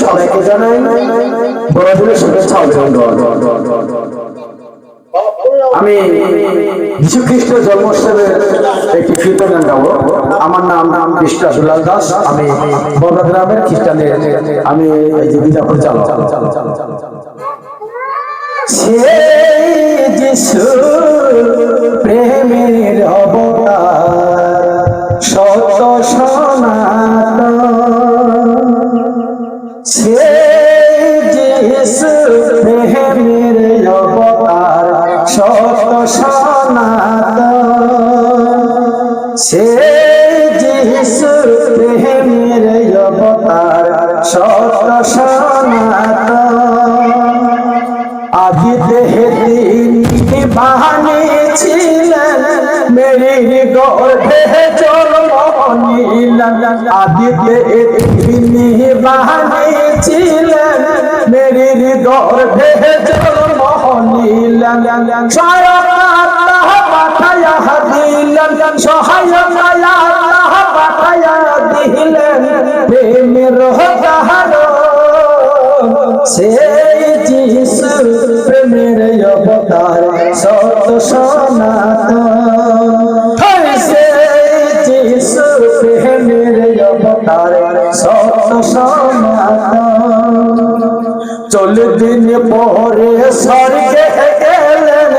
সবাইকে আমি যীশু খ্রিস্টের জন্মোৎসবের একটি কীর্তন গাবো আমার নাম নাম কৃষ্ণ দুলাল দাস। আমি বগুড়া গ্রামের খ্রিস্টানের আমি এই যে বিজাপুর চালক। সে যিশু সে যিশু প্রেমের অবতার সত সনাতন। সে যিশু প্রেমের অবতার সত সনাতন। আদি দেহে তিনি বানিয়েছিলেন। মেরি গর্ভে জন্ম নিলেন আদি দেহে তিনি বানিয়েছিলেন। মেরি গর্ভে জন্ম নিলেন সহায়তা পাঠায়া দিলেন। সহায়তা পাঠায়া দিলেন। প্রেমের কাহার সেই অবতার সত অবতার সত সনাতন। চল দিন পরে স্বর্গে গেলেন।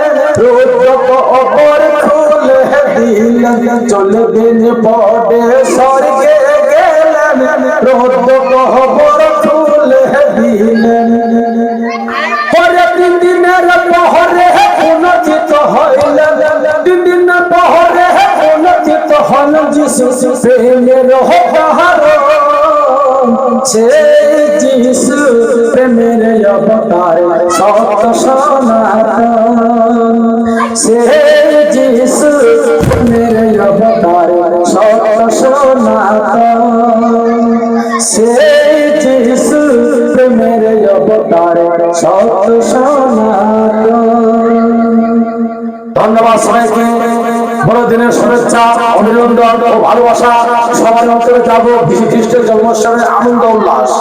অপর চল দিন পরে স্বর্গে যিশু প্রেমের হতাহার সেই যিশু প্রেমের অবতার সত সনাতন। সেই যিশু প্রেমের অবতার সত সনাতন। সেই যিশু প্রেমের অবতার সত সনাতন। ধন্যবাদ সবাইকে। বড়দিনের শুভেচ্ছা অভিনন্দন ও ভালোবাসা সবার অন্তরে যাব যীশু খ্রিস্টের জন্মোৎসবের আনন্দ উল্লাস।